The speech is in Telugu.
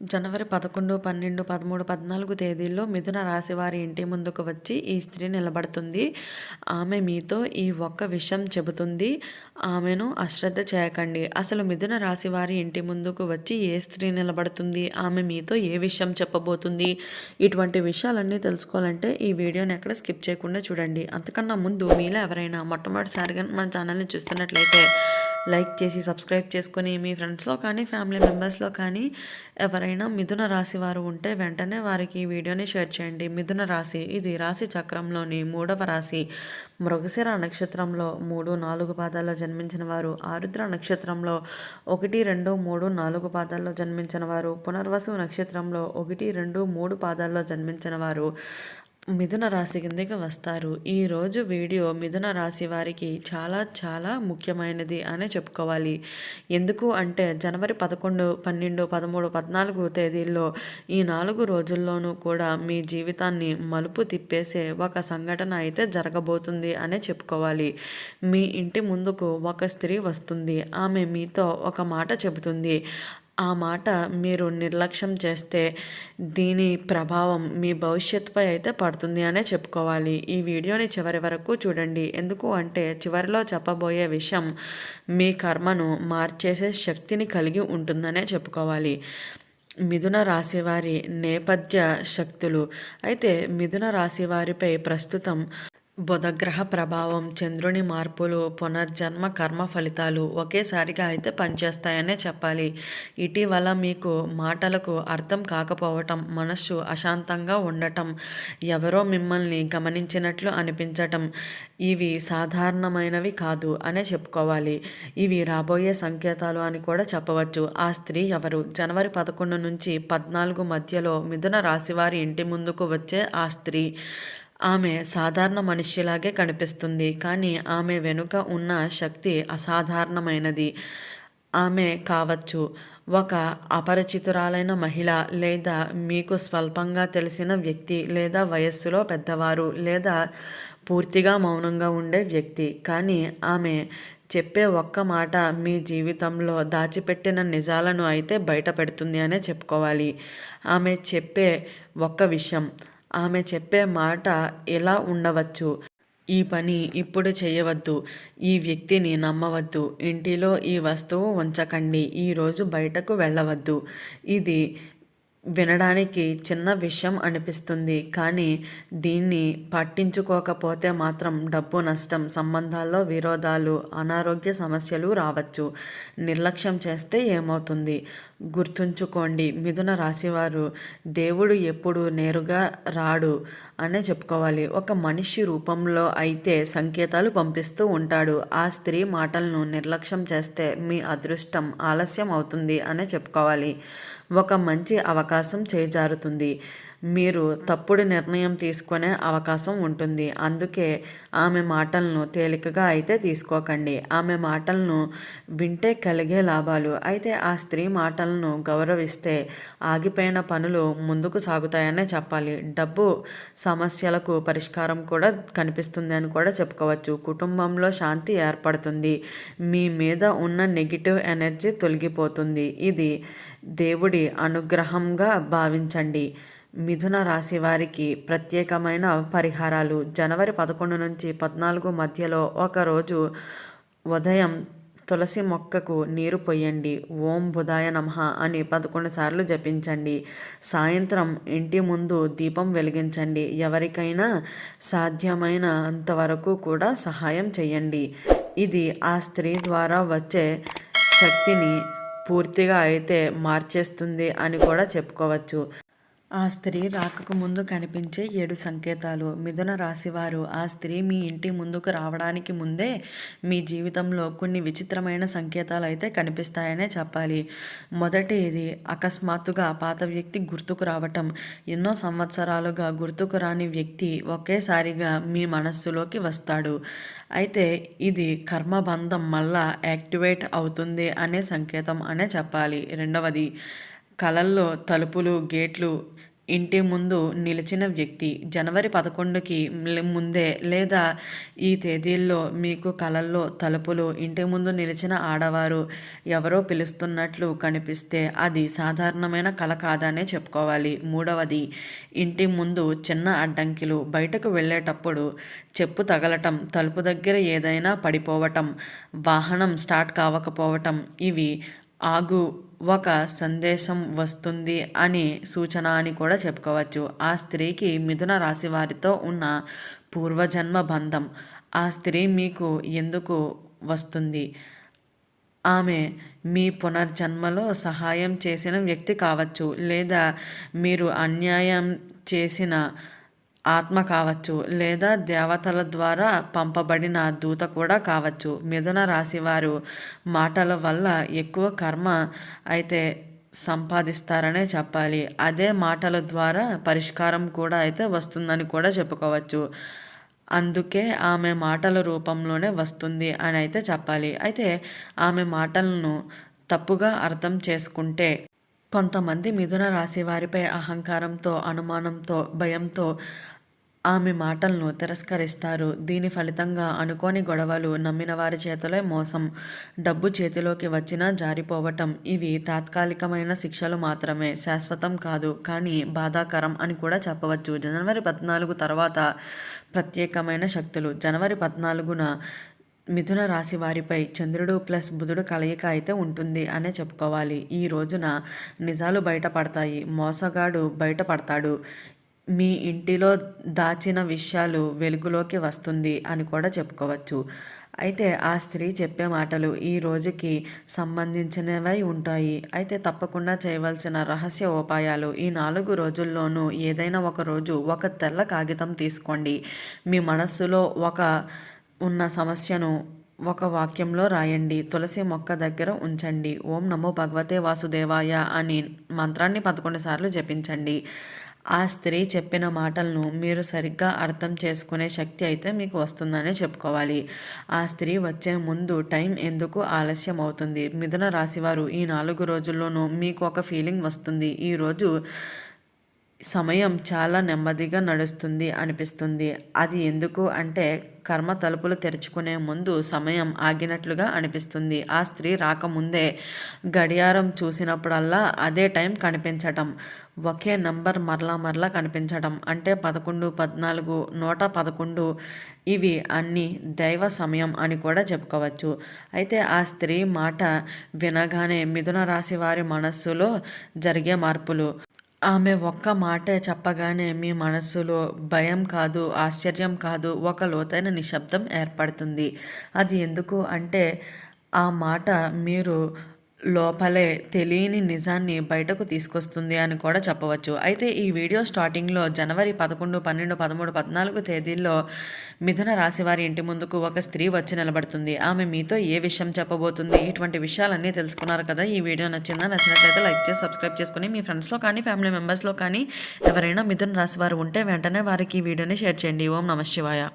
జనవరి పదకొండు పన్నెండు పదమూడు పద్నాలుగు తేదీల్లో మిథున రాశి వారి ఇంటి ముందుకు వచ్చి ఈ స్త్రీ నిలబడుతుంది. ఆమె మీతో ఈ ఒక్క విషయం చెబుతుంది. ఆమెను అశ్రద్ధ చేయకండి. అసలు మిథున రాశి వారి ఇంటి ముందుకు వచ్చి ఏ స్త్రీ నిలబడుతుంది? ఆమె మీతో ఏ విషయం చెప్పబోతుంది? ఇటువంటి విషయాలన్నీ తెలుసుకోవాలంటే ఈ వీడియోని ఎక్కడ స్కిప్ చేయకుండా చూడండి. అంతకన్నా ముందు మీలో ఎవరైనా మొట్టమొదటిసారిగా మన ఛానల్ని చూస్తున్నట్లయితే లైక్ చేసి సబ్స్క్రైబ్ చేసుకొని మీ ఫ్రెండ్స్లో కానీ ఫ్యామిలీ మెంబర్స్లో కానీ ఎవరైనా మిథున రాశి వారు ఉంటే వెంటనే వారికి ఈ వీడియోని షేర్ చేయండి. మిథున రాశి ఇది రాశి చక్రంలోని మూడవ రాశి. మృగశిర నక్షత్రంలో మూడు నాలుగు పాదాల్లో జన్మించిన వారు. ఆరుద్ర నక్షత్రంలో ఒకటి రెండు మూడు నాలుగు పాదాల్లో జన్మించిన వారు. పునర్వసు నక్షత్రంలో ఒకటి రెండు మూడు పాదాల్లో జన్మించిన వారు. మిథున రాశి కిందకి వస్తారు. ఈరోజు వీడియో మిథున రాశి వారికి చాలా చాలా ముఖ్యమైనది అనే చెప్పుకోవాలి. ఎందుకు అంటే జనవరి పదకొండు పన్నెండు పదమూడు పద్నాలుగు తేదీల్లో ఈ నాలుగు రోజుల్లోనూ కూడా మీ జీవితాన్ని మలుపు తిప్పేసే ఒక సంఘటన అయితే జరగబోతుంది అనే చెప్పుకోవాలి. మీ ఇంటి ముందుకు ఒక స్త్రీ వస్తుంది. ఆమె మీతో ఒక మాట చెబుతుంది. ఆ మాట మీరు నిర్లక్ష్యం చేస్తే దీని ప్రభావం మీ భవిష్యత్తుపై అయితే పడుతుంది అనే చెప్పుకోవాలి. ఈ వీడియోని చివరి వరకు చూడండి. ఎందుకు అంటే చివరిలో చెప్పబోయే విషయం మీ కర్మను మార్చేసే శక్తిని కలిగి ఉంటుందనే చెప్పుకోవాలి. మిథున రాశి వారి నేపథ్య శక్తులు. అయితే మిథున రాశి వారిపై ప్రస్తుతం బుధగ్రహ ప్రభావం చంద్రుని మార్పులు పునర్జన్మ కర్మ ఫలితాలు ఒకేసారిగా అయితే పనిచేస్తాయనే చెప్పాలి. ఇటీవల మీకు మాటలకు అర్థం కాకపోవటం మనస్సు అశాంతంగా ఉండటం ఎవరో మిమ్మల్ని గమనించినట్లు అనిపించటం ఇవి సాధారణమైనవి కాదు అనే చెప్పుకోవాలి. ఇవి రాబోయే సంకేతాలు అని కూడా చెప్పవచ్చు. ఆ స్త్రీ ఎవరు? జనవరి పదకొండు నుంచి పద్నాలుగు మధ్యలో మిథున రాశివారి ఇంటి ముందుకు వచ్చే ఆ స్త్రీ. ఆమె సాధారణ మనిషిలాగే కనిపిస్తుంది. కానీ ఆమె వెనుక ఉన్న శక్తి అసాధారణమైనది. ఆమె కావచ్చు. ఒక అపరిచితురాలైన మహిళ లేదా మీకు స్వల్పంగా తెలిసిన వ్యక్తి లేదా వయస్సులో పెద్దవారు లేదా పూర్తిగా మౌనంగా ఉండే వ్యక్తి. కానీ ఆమె చెప్పే ఒక్క మాట మీ జీవితంలో దాచిపెట్టిన నిజాలను అయితే బయట పెడుతుంది అనే చెప్పుకోవాలి. ఆమె చెప్పే ఒక్క విషయం ఆమె చెప్పే మాట ఎలా ఉండవచ్చు? ఈ పని ఇప్పుడు చేయవద్దు. ఈ వ్యక్తిని నమ్మవద్దు. ఇంటిలో ఈ వస్తువు ఉంచకండి. ఈరోజు బయటకు వెళ్ళవద్దు. ఇది వినడానికి చిన్న విషయం అనిపిస్తుంది. కానీ దీన్ని పట్టించుకోకపోతే మాత్రం డబ్బు నష్టం సంబంధాల్లో విరోధాలు అనారోగ్య సమస్యలు రావచ్చు. నిర్లక్ష్యం చేస్తే ఏమవుతుంది? గుర్తుంచుకోండి. మిథున రాశివారు దేవుడు ఎప్పుడు నేరుగా రాడు అనే చెప్పుకోవాలి. ఒక మనిషి రూపంలో అయితే సంకేతాలు పంపిస్తూ ఉంటాడు. ఆ స్త్రీ మాటలను నిర్లక్ష్యం చేస్తే మీ అదృష్టం ఆలస్యం అవుతుంది అనే చెప్పుకోవాలి. ఒక మంచి అవకాశం చేజారుతుంది. మీరు తప్పుడు నిర్ణయం తీసుకునే అవకాశం ఉంటుంది. అందుకే ఆమె మాటలను తేలికగా అయితే తీసుకోకండి. ఆమె మాటలను వింటే కలిగే లాభాలు. అయితే ఆ స్త్రీ మాటలను గౌరవిస్తే ఆగిపోయిన పనులు ముందుకు సాగుతాయనే చెప్పాలి. డబ్బు సమస్యలకు పరిష్కారం కూడా కనిపిస్తుంది అని కూడా చెప్పుకోవచ్చు. కుటుంబంలో శాంతి ఏర్పడుతుంది. మీ మీద ఉన్న నెగిటివ్ ఎనర్జీ తొలగిపోతుంది. ఇది దేవుడి అనుగ్రహంగా భావించండి. మిథున రాశి వారికి ప్రత్యేకమైన పరిహారాలు. జనవరి పదకొండు నుంచి పద్నాలుగు మధ్యలో ఒకరోజు ఉదయం తులసి మొక్కకు నీరు పొయ్యండి ఓం బుధాయ నమః అని పదకొండు సార్లు జపించండి. సాయంత్రం ఇంటి ముందు దీపం వెలిగించండి. ఎవరికైనా సాధ్యమైన అంతవరకు కూడా సహాయం చేయండి. ఇది ఆ స్త్రీ ద్వారా వచ్చే శక్తిని పూర్తిగా అయితే మార్చేస్తుంది అని కూడా చెప్పుకోవచ్చు. ఆ స్త్రీ రాకకు ముందు కనిపించే ఏడు సంకేతాలు. మిథున రాశివారు ఆ స్త్రీ మీ ఇంటి ముందుకు రావడానికి ముందే మీ జీవితంలో కొన్ని విచిత్రమైన సంకేతాలు అయితే కనిపిస్తాయనే చెప్పాలి. మొదటి ఇది అకస్మాత్తుగా పాత వ్యక్తి గుర్తుకు రావటం. ఎన్నో సంవత్సరాలుగా గుర్తుకు రాని వ్యక్తి ఒకేసారిగా మీ మనస్సులోకి వస్తాడు. అయితే ఇది కర్మబంధం మళ్ళా యాక్టివేట్ అవుతుంది అనే సంకేతం అనే చెప్పాలి. రెండవది కళల్లో తలుపులు గేట్లు ఇంటి ముందు నిలిచిన వ్యక్తి జనవరి పదకొండుకి ముందే లేదా ఈ తేదీల్లో మీకు కలల్లో తలుపులు ఇంటి ముందు నిలిచిన ఆడవారు ఎవరో పిలుస్తున్నట్లు కనిపిస్తే అది సాధారణమైన కళ కాదనే చెప్పుకోవాలి. మూడవది ఇంటి ముందు చిన్న అడ్డంకిలు బయటకు వెళ్ళేటప్పుడు చెప్పు తగలటం తలుపు దగ్గర ఏదైనా పడిపోవటం వాహనం స్టార్ట్ కావకపోవటం ఇవి ఆగు ఒక సందేశం వస్తుంది అని సూచన అని కూడా చెప్పుకోవచ్చు. ఆ స్త్రీకి మిథున రాశి వారితో ఉన్న పూర్వజన్మ బంధం. ఆ స్త్రీ మీకు ఎందుకు వస్తుంది? ఆమె మీ పునర్జన్మలో సహాయం చేసిన వ్యక్తి కావచ్చు లేదా మీరు అన్యాయం చేసిన ఆత్మ కావచ్చు లేదా దేవతల ద్వారా పంపబడిన దూత కూడా కావచ్చు. మిథున రాశివారు మాటల వల్ల ఎక్కువ కర్మ అయితే సంపాదిస్తారనే చెప్పాలి. అదే మాటల ద్వారా పరిష్కారం కూడా అయితే వస్తుందని కూడా చెప్పుకోవచ్చు. అందుకే ఆమె మాటల రూపంలోనే వస్తుంది అని అయితే చెప్పాలి. అయితే ఆమె మాటలను తప్పుగా అర్థం చేసుకుంటే కొంతమంది మిథున రాశి వారిపై అహంకారంతో అనుమానంతో భయంతో ఆమె మాటలను తిరస్కరిస్తారు. దీని ఫలితంగా అనుకోని గొడవలు నమ్మిన వారి చేతిలో మోసం. డబ్బు చేతిలోకి వచ్చినా జారిపోవటం. ఇవి తాత్కాలికమైన శిక్షలు మాత్రమే. శాశ్వతం కాదు. కానీ బాధాకరం అని కూడా చెప్పవచ్చు. జనవరి పద్నాలుగు తర్వాత ప్రత్యేకమైన శక్తులు. జనవరి పద్నాలుగున మిథున రాశి వారిపై చంద్రుడు ప్లస్ బుధుడు కలయిక అయితే ఉంటుంది అనే చెప్పుకోవాలి. ఈ రోజున నిజాలు బయటపడతాయి. మోసగాడు బయటపడతాడు. మీ ఇంటిలో దాచిన విషయాలు వెలుగులోకి వస్తుంది అని కూడా చెప్పుకోవచ్చు. అయితే ఆ స్త్రీ చెప్పే మాటలు ఈ రోజుకి సంబంధించినవై ఉంటాయి. అయితే తప్పకుండా చేయవలసిన రహస్య ఉపాయాలు ఈ నాలుగు రోజుల్లోనూ ఏదైనా ఒక రోజు ఒక తెల్ల కాగితం తీసుకోండి. మీ మనస్సులో ఒక ఉన్న సమస్యను ఒక వాక్యంలో రాయండి. తులసి మొక్క దగ్గర ఉంచండి. ఓం నమో భగవతే వాసుదేవాయ అని మంత్రాన్ని పదకొండు సార్లు జపించండి. ఆ స్త్రీ చెప్పిన మాటలను మీరు సరిగ్గా అర్థం చేసుకునే శక్తి అయితే మీకు వస్తుందనే చెప్పుకోవాలి. ఆ స్త్రీ వచ్చే ముందు టైం ఎందుకు ఆలస్యం అవుతుంది? మిథున రాశివారు ఈ నాలుగు రోజుల్లోనూ మీకు ఒక ఫీలింగ్ వస్తుంది. ఈరోజు సమయం చాలా నెమ్మదిగా నడుస్తుంది అనిపిస్తుంది. అది ఎందుకు అంటే కర్మ తలుపులు తెరుచుకునే ముందు సమయం ఆగినట్లుగా అనిపిస్తుంది. ఆ స్త్రీ రాకముందే గడియారం చూసినప్పుడల్లా అదే టైం కనిపించటం. ఒకే నంబర్ మరలా మరలా కనిపించడం. అంటే పదకొండు పద్నాలుగు నూట పదకొండు ఇవి అన్ని దైవ సమయం అని కూడా చెప్పుకోవచ్చు. అయితే ఆ స్త్రీ మాట వినగానే మిథున రాశి వారి మనస్సులో జరిగే మార్పులు. ఆమె ఒక్క మాటే చెప్పగానే మీ మనస్సులో భయం కాదు ఆశ్చర్యం కాదు ఒక లోతైన నిశ్శబ్దం ఏర్పడుతుంది. అది ఎందుకు అంటే ఆ మాట మీరు లోపలే తెలియని నిజాన్ని బయటకు తీసుకొస్తుంది అని కూడా చెప్పవచ్చు. అయితే ఈ వీడియో స్టార్టింగ్లో జనవరి పదకొండు పన్నెండు పదమూడు పద్నాలుగు తేదీల్లో మిథున రాశి వారి ఇంటి ముందుకు ఒక స్త్రీ వచ్చి నిలబడుతుంది. ఆమె మీతో ఏ విషయం చెప్పబోతుంది ఇటువంటి విషయాలన్నీ తెలుసుకున్నారు కదా? ఈ వీడియో నచ్చిందా? నచ్చినట్లయితే లైక్ చేసి సబ్స్క్రైబ్ చేసుకుని మీ ఫ్రెండ్స్లో కానీ ఫ్యామిలీ మెంబర్స్లో కానీ ఎవరైనా మిథున రాశి వారు ఉంటే వెంటనే వారికి ఈ వీడియోని షేర్ చేయండి. ఓం నమ శివాయ.